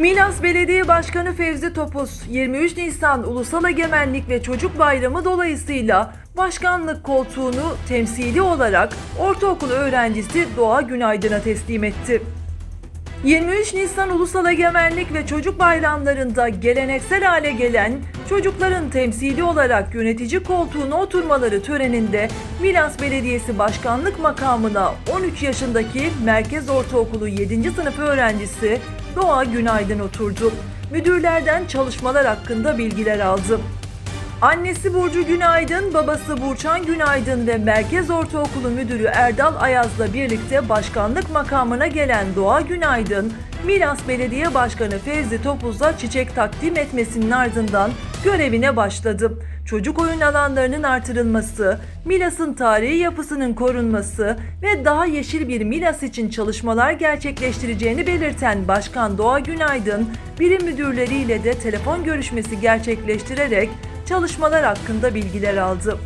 Milas Belediye Başkanı Fevzi Topuz, 23 Nisan Ulusal Egemenlik ve Çocuk Bayramı dolayısıyla başkanlık koltuğunu temsili olarak ortaokul öğrencisi Doğa Günaydın'a teslim etti. 23 Nisan Ulusal Egemenlik ve Çocuk Bayramlarında geleneksel hale gelen çocukların temsili olarak yönetici koltuğuna oturmaları töreninde Milas Belediyesi Başkanlık makamına 13 yaşındaki Merkez Ortaokulu 7. sınıf öğrencisi Doğa Günaydın oturdu. Müdürlerden çalışmalar hakkında bilgiler aldı. Annesi Burcu Günaydın, babası Burçan Günaydın ve Merkez Ortaokulu Müdürü Erdal Ayaz'la birlikte başkanlık makamına gelen Doğa Günaydın, Milas Belediye Başkanı Fevzi Topuz'a çiçek takdim etmesinin ardından görevine başladı. Çocuk oyun alanlarının artırılması, Milas'ın tarihi yapısının korunması ve daha yeşil bir Milas için çalışmalar gerçekleştireceğini belirten Başkan Doğa Günaydın, birim müdürleriyle de telefon görüşmesi gerçekleştirerek çalışmalar hakkında bilgiler aldı.